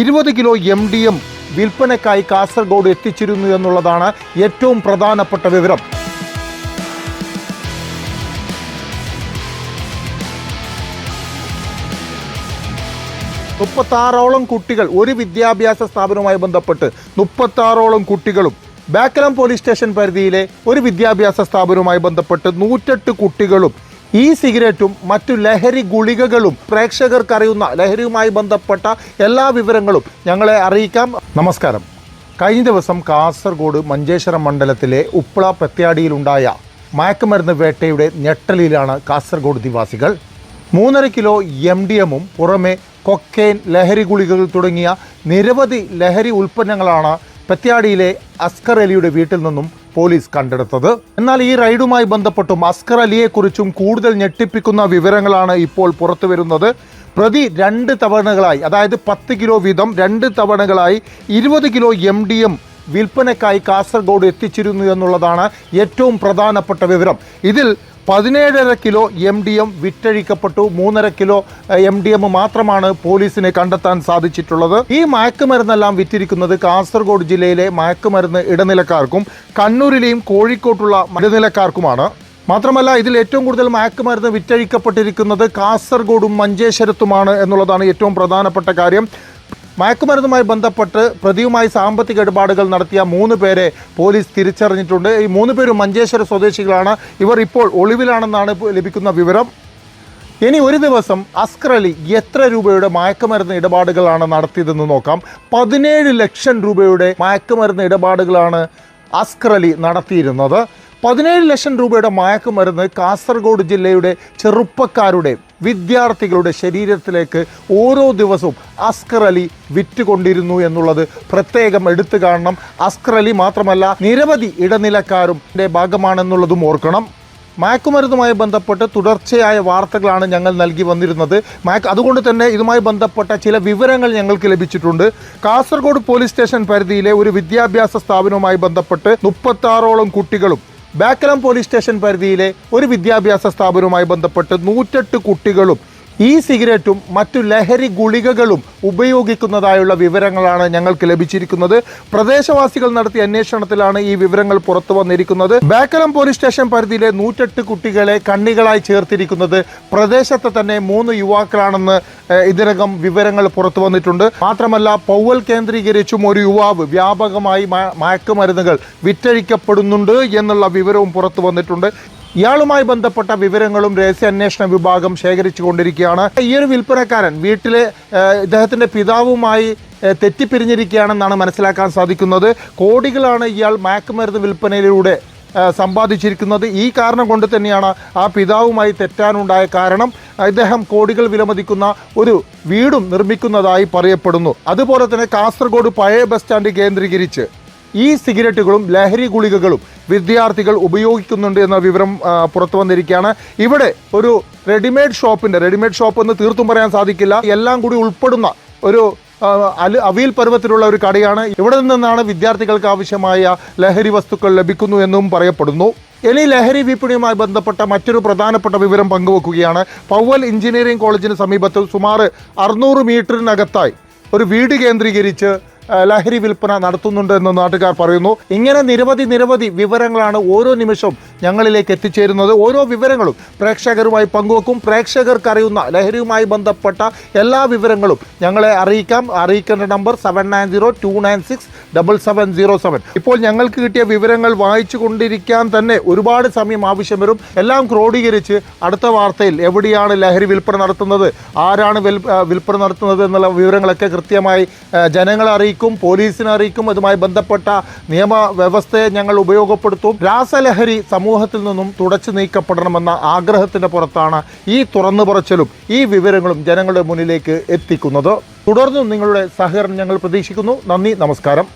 ഇരുപത് kilo M D M വിൽപ്പനയ്ക്കായി കാസർഗോഡ് എത്തിച്ചിരുന്നു എന്നുള്ളതാണ് ഏറ്റവും പ്രധാനപ്പെട്ട വിവരം. മുപ്പത്താറോളം കുട്ടികൾ ഒരു വിദ്യാഭ്യാസ സ്ഥാപനവുമായി ബന്ധപ്പെട്ട് മുപ്പത്താറോളം കുട്ടികളും ബാക്കലം പോലീസ് സ്റ്റേഷൻ പരിധിയിലെ ഒരു വിദ്യാഭ്യാസ സ്ഥാപനവുമായി ബന്ധപ്പെട്ട് നൂറ്റെട്ട് കുട്ടികളും ഈ സിഗരറ്റും മറ്റു ലഹരി ഗുളികകളും പ്രേക്ഷകർക്കറിയുന്ന ലഹരിയുമായി ബന്ധപ്പെട്ട എല്ലാ വിവരങ്ങളും ഞങ്ങളെ അറിയിക്കാം. നമസ്കാരം. കഴിഞ്ഞ ദിവസം കാസർഗോഡ് മഞ്ചേശ്വരം മണ്ഡലത്തിലെ ഉപ്പള പ്രത്യാടിയിലുണ്ടായ മയക്കുമരുന്ന് വേട്ടയുടെ ഞെട്ടലിലാണ് കാസർഗോഡ് നിവാസികൾ. മൂന്നര കിലോ എം ഡി എമ്മും പുറമെ കൊക്കെയിൻ ലഹരി ഗുളികകൾ തുടങ്ങിയ നിരവധി ലഹരി ഉൽപ്പന്നങ്ങളാണ് പെത്യാടിയിലെ അസ്കർ അലിയുടെ വീട്ടിൽ നിന്നും പോലീസ് കണ്ടെടുത്തത്. എന്നാൽ ഈ റൈഡുമായി ബന്ധപ്പെട്ടും അസ്കർ അലിയെക്കുറിച്ചും കൂടുതൽ ഞെട്ടിപ്പിക്കുന്ന വിവരങ്ങളാണ് ഇപ്പോൾ പുറത്തു വരുന്നത്. പ്രതി രണ്ട് തവണകളായി അതായത് പത്ത് കിലോ വീതം രണ്ട് തവണകളായി ഇരുപത് കിലോ എം ഡി എം വിൽപ്പനയ്ക്കായി കാസർഗോഡ് എത്തിച്ചിരുന്നു എന്നുള്ളതാണ് ഏറ്റവും പ്രധാനപ്പെട്ട വിവരം. ഇതിൽ പതിനേഴര കിലോ എം ഡി എം വിറ്റഴിക്കപ്പെട്ടു. മൂന്നര കിലോ എം ഡി എം മാത്രമാണ് പോലീസിനെ കണ്ടെത്താൻ സാധിച്ചിട്ടുള്ളത്. ഈ മയക്കുമരുന്നെല്ലാം വിറ്റിരിക്കുന്നത് കാസർഗോഡ് ജില്ലയിലെ മയക്കുമരുന്ന് ഇടനിലക്കാർക്കും കണ്ണൂരിലെയും കോഴിക്കോട്ടുള്ള ഇടനിലക്കാർക്കുമാണ്. മാത്രമല്ല ഇതിൽ ഏറ്റവും കൂടുതൽ മയക്കുമരുന്ന് വിറ്റഴിക്കപ്പെട്ടിരിക്കുന്നത് കാസർഗോഡും മഞ്ചേശ്വരത്തുമാണ് എന്നുള്ളതാണ് ഏറ്റവും പ്രധാനപ്പെട്ട കാര്യം. മയക്കുമരുന്നുമായി ബന്ധപ്പെട്ട് പ്രതിയുമായി സാമ്പത്തിക ഇടപാടുകൾ നടത്തിയ മൂന്ന് പേരെ പോലീസ് തിരിച്ചറിഞ്ഞിട്ടുണ്ട്. ഈ മൂന്ന് പേരും മഞ്ചേശ്വര സ്വദേശികളാണ്. ഇവർ ഇപ്പോൾ ഒളിവിലാണെന്നാണ് ലഭിക്കുന്ന വിവരം. ഇനി ഒരു ദിവസം അസ്കർ അലി എത്ര രൂപയുടെ മയക്കുമരുന്ന് ഇടപാടുകളാണ് നടത്തിയതെന്ന് നോക്കാം. പതിനേഴ് ലക്ഷം രൂപയുടെ മയക്കുമരുന്ന് ഇടപാടുകളാണ് അസ്കർ അലി നടത്തിയിരുന്നത്. പതിനേഴ് ലക്ഷം രൂപയുടെ മയക്കുമരുന്ന് കാസർഗോഡ് ജില്ലയുടെ ചെറുപ്പക്കാരുടെ വിദ്യാർത്ഥികളുടെ ശരീരത്തിലേക്ക് ഓരോ ദിവസവും അസ്കർ അലി വിറ്റുകൊണ്ടിരുന്നു എന്നുള്ളത് പ്രത്യേകം എടുത്തു കാണണം. അസ്കർ അലി മാത്രമല്ല നിരവധി ഇടനിലക്കാരും ഭാഗമാണെന്നുള്ളതും ഓർക്കണം. മയക്കുമരുന്നുമായി ബന്ധപ്പെട്ട് തുടർച്ചയായ വാർത്തകളാണ് ഞങ്ങൾ നൽകി വന്നിരുന്നത്. മയക്ക് അതുകൊണ്ട് തന്നെ ഇതുമായി ബന്ധപ്പെട്ട ചില വിവരങ്ങൾ ഞങ്ങൾക്ക് ലഭിച്ചിട്ടുണ്ട്. കാസർഗോഡ് പോലീസ് സ്റ്റേഷൻ പരിധിയിലെ ഒരു വിദ്യാഭ്യാസ സ്ഥാപനവുമായി ബന്ധപ്പെട്ട് മുപ്പത്താറോളം കുട്ടികളും ബാക്കലം പോലീസ് സ്റ്റേഷൻ പരിധിയിലെ ഒരു വിദ്യാഭ്യാസ സ്ഥാപനവുമായി ബന്ധപ്പെട്ട് നൂറ്റെട്ട് കുട്ടികളും ഈ സിഗരറ്റും മറ്റു ലഹരി ഗുളികകളും ഉപയോഗിക്കുന്നതായുള്ള വിവരങ്ങളാണ് ഞങ്ങൾക്ക് ലഭിച്ചിരിക്കുന്നത്. പ്രദേശവാസികൾ നടത്തിയ അന്വേഷണത്തിലാണ് ഈ വിവരങ്ങൾ പുറത്തു വന്നിരിക്കുന്നത്. ബാക്കലം പോലീസ് സ്റ്റേഷൻ പരിധിയിലെ നൂറ്റെട്ട് കുട്ടികളെ കണ്ണികളായി ചേർത്തിരിക്കുന്നത് പ്രദേശത്തെ തന്നെ മൂന്ന് യുവാക്കളാണെന്ന് ഇതിനകം വിവരങ്ങൾ പുറത്തു വന്നിട്ടുണ്ട്. മാത്രമല്ല പൗവൽ കേന്ദ്രീകരിച്ചും ഒരു യുവാവ് വ്യാപകമായി മയക്കുമരുന്നുകൾ വിറ്റഴിക്കപ്പെടുന്നുണ്ട് എന്നുള്ള വിവരവും പുറത്തു വന്നിട്ടുണ്ട്. ഇയാളുമായി ബന്ധപ്പെട്ട വിവരങ്ങളും രഹസ്യാന്വേഷണ വിഭാഗം ശേഖരിച്ചു കൊണ്ടിരിക്കുകയാണ് ഈ ഒരു വിൽപ്പനക്കാരൻ വീട്ടിലെ ഇദ്ദേഹത്തിന്റെ പിതാവുമായി തെറ്റിപ്പിരിഞ്ഞിരിക്കുകയാണെന്നാണ് മനസ്സിലാക്കാൻ സാധിക്കുന്നത്. കോടികളാണ് ഇയാൾ മയക്കുമരുന്ന് വിൽപ്പനയിലൂടെ സമ്പാദിച്ചിരിക്കുന്നത്. ഈ കാരണം കൊണ്ട് തന്നെയാണ് ആ പിതാവുമായി തെറ്റാനുണ്ടായ കാരണം. ഇദ്ദേഹം കോടികൾ വിലമതിക്കുന്ന ഒരു വീടും നിർമ്മിക്കുന്നതായി പറയപ്പെടുന്നു. അതുപോലെ തന്നെ കാസർഗോഡ് പഴയ ബസ് സ്റ്റാൻഡ് കേന്ദ്രീകരിച്ച് ഈ സിഗരറ്റുകളും ലഹരി ഗുളികകളും വിദ്യാർത്ഥികൾ ഉപയോഗിക്കുന്നുണ്ട് എന്ന വിവരം പുറത്തു വന്നിരിക്കുകയാണ്. ഇവിടെ ഒരു റെഡിമെയ്ഡ് ഷോപ്പിന്റെ റെഡിമെയ്ഡ് ഷോപ്പ് എന്ന് തീർത്തും പറയാൻ സാധിക്കില്ല. എല്ലാം കൂടി ഉൾപ്പെടുന്ന ഒരു അൽ അവിയൽ പരുവത്തിലുള്ള ഒരു കടയാണ്. ഇവിടെ നിന്നാണ് വിദ്യാർത്ഥികൾക്ക് ആവശ്യമായ ലഹരി വസ്തുക്കൾ ലഭിക്കുന്നു എന്നും പറയപ്പെടുന്നു. ഇനി ലഹരി വിപണിയുമായി ബന്ധപ്പെട്ട മറ്റൊരു പ്രധാനപ്പെട്ട വിവരം പങ്കുവെക്കുകയാണ്. പൗവൽ എഞ്ചിനീയറിംഗ് കോളേജിന് സമീപത്ത് സുമാർ അറുന്നൂറ് മീറ്ററിനകത്തായി ഒരു വീട് കേന്ദ്രീകരിച്ച് ലഹരി വിൽപ്പന നടത്തുന്നുണ്ട് എന്ന് നാട്ടുകാർ പറയുന്നു. ഇങ്ങനെ നിരവധി നിരവധി വിവരങ്ങളാണ് ഓരോ നിമിഷവും ഞങ്ങളിലേക്ക് എത്തിച്ചേരുന്നത്. ഓരോ വിവരങ്ങളും പ്രേക്ഷകരുമായി പങ്കുവെക്കും. പ്രേക്ഷകർക്ക് അറിയുന്ന ലഹരിയുമായി ബന്ധപ്പെട്ട എല്ലാ വിവരങ്ങളും ഞങ്ങളെ അറിയിക്കാം. അറിയിക്കേണ്ട number seven nine zero two nine six double seven zero seven ഇപ്പോൾ ഞങ്ങൾക്ക് കിട്ടിയ വിവരങ്ങൾ വായിച്ചു കൊണ്ടിരിക്കാൻ തന്നെ ഒരുപാട് സമയം ആവശ്യം വരും. എല്ലാം ക്രോഡീകരിച്ച് അടുത്ത വാർത്തയിൽ എവിടെയാണ് ലഹരി വിൽപ്പന നടത്തുന്നത്? ആരാണ് വിൽ- വിൽപ്പന നടത്തുന്നത് എന്നുള്ള വിവരങ്ങളൊക്കെ കൃത്യമായി ജനങ്ങളെ അറിയിക്കും പോലീസിനെ അറിയിക്കും. അതുമായി ബന്ധപ്പെട്ട നിയമവ്യവസ്ഥയെ ഞങ്ങൾ ഉപയോഗപ്പെടുത്തും. രാസലഹരി സമൂഹത്തിൽ നിന്നും തുടച്ചു നീക്കപ്പെടണമെന്ന ആഗ്രഹത്തിന്റെ പുറത്താണ് ഈ തുറന്നു പറച്ചിലും ഈ വിവരങ്ങളും ജനങ്ങളുടെ മുന്നിലേക്ക് എത്തിക്കുന്നത്. തുടർന്നും നിങ്ങളുടെ സഹകരണം ഞങ്ങൾ പ്രതീക്ഷിക്കുന്നു. നന്ദി നമസ്കാരം.